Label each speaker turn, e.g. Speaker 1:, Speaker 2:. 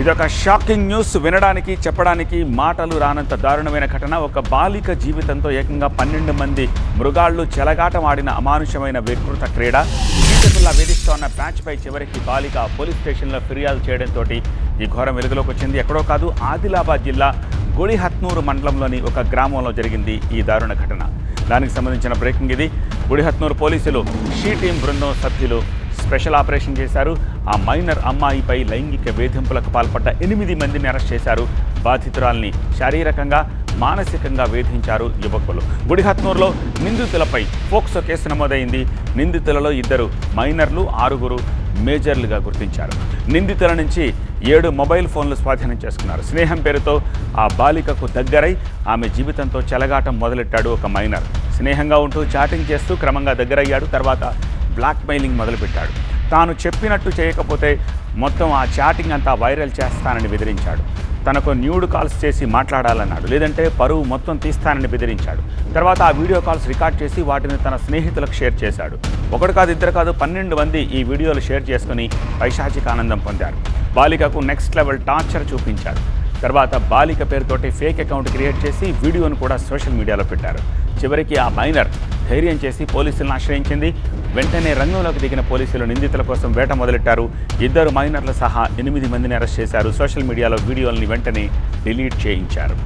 Speaker 1: ఇదొక shocking news. వినడానికి చెప్పడానికి మాటలు రానంత దారుణమైన ఘటన. ఒక బాలిక జీవితంతో ఏకంగా పన్నెండు మంది మృగాళ్ళు చెలగాటం ఆడిన అమానుషమైన వికృత క్రీడ. కీచకుల్లా వేధిస్తోన్న బ్యాచ్పై చివరికి బాలిక పోలీస్ స్టేషన్లో ఫిర్యాదు చేయడంతో ఈ ఘోరం వెలుగులోకి వచ్చింది. ఎక్కడో కాదు ఆదిలాబాద్ జిల్లా గుడిహత్నూరు మండలంలోని ఒక గ్రామంలో జరిగింది ఈ దారుణ ఘటన. దానికి సంబంధించిన బ్రేకింగ్ ఇది. గుడిహత్నూరు పోలీసులు షీ టీం బృందం సభ్యులు స్పెషల్ ఆపరేషన్ చేశారు. ఆ మైనర్ అమ్మాయిపై లైంగిక వేధింపులకు పాల్పడ్డ ఎనిమిది మందిని అరెస్ట్ చేశారు. బాధితురాల్ని శారీరకంగా మానసికంగా వేధించారు యువకులు. గుడిహత్నూరులో నిందితులపై ఫోక్సో కేసు నమోదైంది. నిందితులలో ఇద్దరు మైనర్లు ఆరుగురు మేజర్లుగా గుర్తించారు. నిందితుల నుంచి ఏడు మొబైల్ ఫోన్లు స్వాధీనం చేసుకున్నారు. స్నేహం పేరుతో ఆ బాలికకు దగ్గరై ఆమె జీవితంతో చెలగాటం మొదలెట్టాడు ఒక మైనర్. స్నేహంగా ఉంటూ చాటింగ్ చేస్తూ క్రమంగా దగ్గరయ్యాడు. తర్వాత బ్లాక్మెయిలింగ్ మొదలుపెట్టాడు. తాను చెప్పినట్టు చేయకపోతే మొత్తం ఆ చాటింగ్ అంతా వైరల్ చేస్తానని బెదిరించాడు. తనకు న్యూడ్ కాల్స్ చేసి మాట్లాడాలన్నాడు. లేదంటే పరువు మొత్తం తీస్తానని బెదిరించాడు. తర్వాత ఆ వీడియో కాల్స్ రికార్డ్ చేసి వాటిని తన స్నేహితులకు షేర్ చేశాడు. ఒకడు కాదు ఇద్దరు కాదు పన్నెండు మంది ఈ వీడియోలు షేర్ చేసుకుని పైశాచిక ఆనందం పొందారు. బాలికకు నెక్స్ట్ లెవెల్ టార్చర్ చూపించారు. తర్వాత బాలిక పేరుతోటి ఫేక్ అకౌంట్ క్రియేట్ చేసి వీడియోను కూడా సోషల్ మీడియాలో పెట్టారు. చివరికి ఆ మైనర్ ధైర్యం చేసి పోలీసులను ఆశ్రయించింది. వెంటనే రంగంలోకి దిగిన పోలీసులు నిందితుల కోసం వేట మొదలెట్టారు. ఇద్దరు మైనర్ల సహా ఎనిమిది మందిని అరెస్ట్ చేశారు. సోషల్ మీడియాలో వీడియోల్ని వెంటనే డిలీట్ చేయించారు.